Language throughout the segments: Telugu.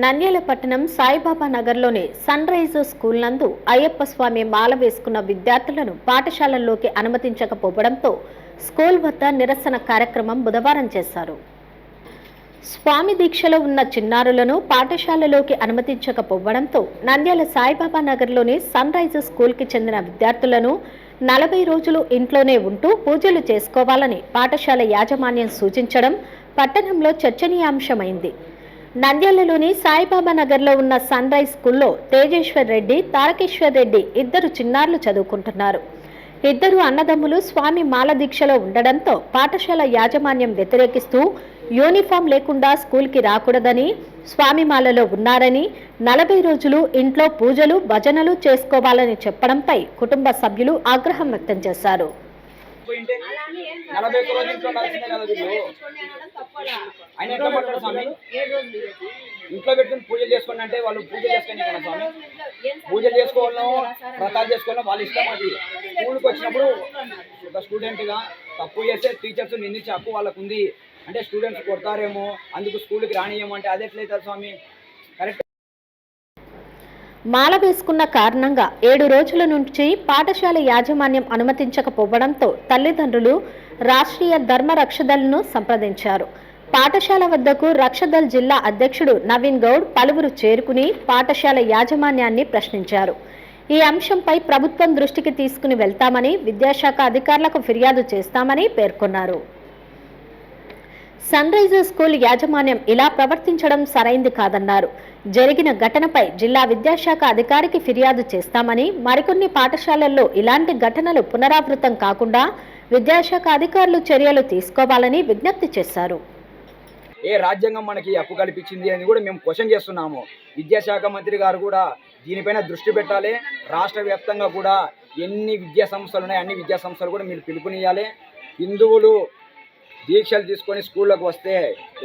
నంద్యాల పట్టణం సాయిబాబా నగర్లోని సన్ రైజ్ స్కూల్ నందు అయ్యప్ప స్వామి మాల వేసుకున్న విద్యార్థులను పాఠశాలల్లోకి అనుమతించకపోవడంతో స్కూల్ వద్ద నిరసన కార్యక్రమం బుధవారం చేశారు. స్వామి దీక్షలో ఉన్న చిన్నారులను పాఠశాలలోకి అనుమతించకపోవడంతో నంద్యాల సాయిబాబా నగర్లోని సన్ రైజ్ స్కూల్కి చెందిన విద్యార్థులను నలభై రోజులు ఇంట్లోనే ఉంటూ పూజలు చేసుకోవాలని పాఠశాల యాజమాన్యం సూచించడం పట్టణంలో చర్చనీయాంశమైంది. నంద్యాలలోని సాయిబాబా నగర్లో ఉన్న సన్ రైజ్ స్కూల్లో తేజేశ్వర్ రెడ్డి తారకేశ్వర్ రెడ్డి ఇద్దరు చిన్నారులు చదువుకుంటున్నారు. ఇద్దరు అన్నదమ్ములు స్వామి మాల దీక్షలో ఉండడంతో పాఠశాల యాజమాన్యం వ్యతిరేకిస్తూ యూనిఫామ్ లేకుండా స్కూల్కి రాకూడదని స్వామి మాలలో ఉన్నారని నలభై రోజులు ఇంట్లో పూజలు భజనలు చేసుకోవాలని చెప్పడంపై కుటుంబ సభ్యులు ఆగ్రహం వ్యక్తం చేశారు. ఆయన ఎట్లా పడతాడు స్వామి? ఇంట్లో పెట్టుకుని పూజలు చేసుకోండి అంటే వాళ్ళు పూజలు చేసుకుని కదా స్వామి? పూజలు చేసుకోవాలో వ్రతాలు చేసుకోవాలో వాళ్ళ ఇష్టం అది. స్కూల్కి వచ్చినప్పుడు ఒక స్టూడెంట్గా తప్పు చేస్తే టీచర్స్ నిందించే హక్కు వాళ్ళకు ఉంది అంటే స్టూడెంట్స్ కొడతారేమో అందుకు స్కూల్కి రానియమో అంటే అది ఎట్లయితుంది స్వామి? కరెక్ట్ మాల వేసుకున్న కారణంగా ఏడు రోజుల నుంచి పాఠశాల యాజమాన్యం అనుమతించకపోవడంతో తల్లిదండ్రులు రాష్ట్రీయ ధర్మ రక్షదల్ను సంప్రదించారు. పాఠశాల వద్దకు రక్షదల్ జిల్లా అధ్యక్షుడు నవీన్ గౌడ్ పలువురు చేరుకుని పాఠశాల యాజమాన్యాన్ని ప్రశ్నించారు. ఈ అంశంపై ప్రభుత్వం దృష్టికి తీసుకుని వెళ్తామని విద్యాశాఖ అధికారులకు ఫిర్యాదు చేస్తామని పేర్కొన్నారు. సన్ రైజర్స్ స్కూల్ యాజమాన్యం ఇలా ప్రవర్తించడం సరైంది కాదన్నారు. జరిగిన ఘటనపై జిల్లా విద్యాశాఖ అధికారికి ఫిర్యాదు చేస్తామని మరికొన్ని పాఠశాలల్లో ఇలాంటి ఘటనలు పునరావృతం కాకుండా విద్యాశాఖ అధికారులు చర్యలు తీసుకోవాలని విజ్ఞప్తి చేశారు. ఏ రాజ్యాంగం మనకి అప్పు కల్పించింది అని కూడా మేము క్వశ్చన్ చేస్తున్నాము. విద్యాశాఖ మంత్రి గారు కూడా దీనిపైన దృష్టి పెట్టాలి. రాష్ట్ర వ్యాప్తంగా కూడా ఎన్ని విద్యా సంస్థలు ఉన్నాయి అన్ని విద్యా సంస్థలు కూడా మీరు పిలుపునియాలి హిందువులు దీక్షలు తీసుకొని స్కూళ్ళకు వస్తే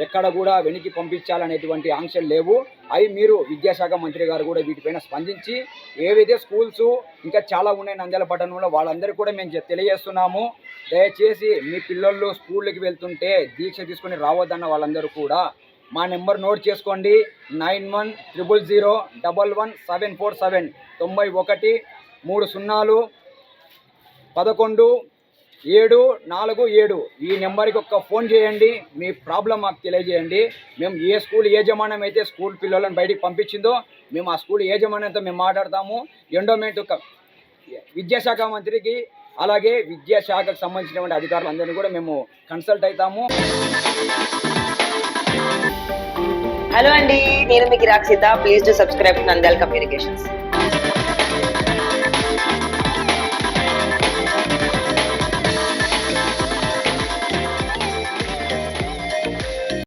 ఎక్కడ కూడా వెనక్కి పంపించాలనేటువంటి ఆంక్షలు లేవు. అవి మీరు విద్యాశాఖ మంత్రి గారు కూడా వీటిపైన స్పందించి ఏవైతే స్కూల్స్ ఇంకా చాలా ఉన్నాయి నంద్యాల పట్టణంలో వాళ్ళందరికీ కూడా మేము తెలియజేస్తున్నాము. దయచేసి మీ పిల్లలు స్కూళ్ళకి వెళ్తుంటే దీక్ష తీసుకొని రావద్దన్న వాళ్ళందరూ కూడా మా నెంబర్ నోట్ చేసుకోండి. Nine one triple zero double one seven four seven తొంభై ఒకటి మూడు సున్నాలు పదకొండు ఏడు నాలుగు ఏడు. ఈ నెంబర్కి ఒక్క ఫోన్ చేయండి. మీ ప్రాబ్లం మాకు తెలియజేయండి. మేము ఏ స్కూల్ యజమానం అయితే స్కూల్ పిల్లలను బయటికి పంపించిందో మేము ఆ స్కూల్ యజమానంతో మేము మాట్లాడతాము. ఎండోమెంట్ విద్యాశాఖ మంత్రికి అలాగే విద్యాశాఖకు సంబంధించినటువంటి అధికారులందరినీ కూడా మేము కన్సల్ట్ అవుతాము. హలో అండి. నేను మీకు Rakshita please to subscribe Nandal communications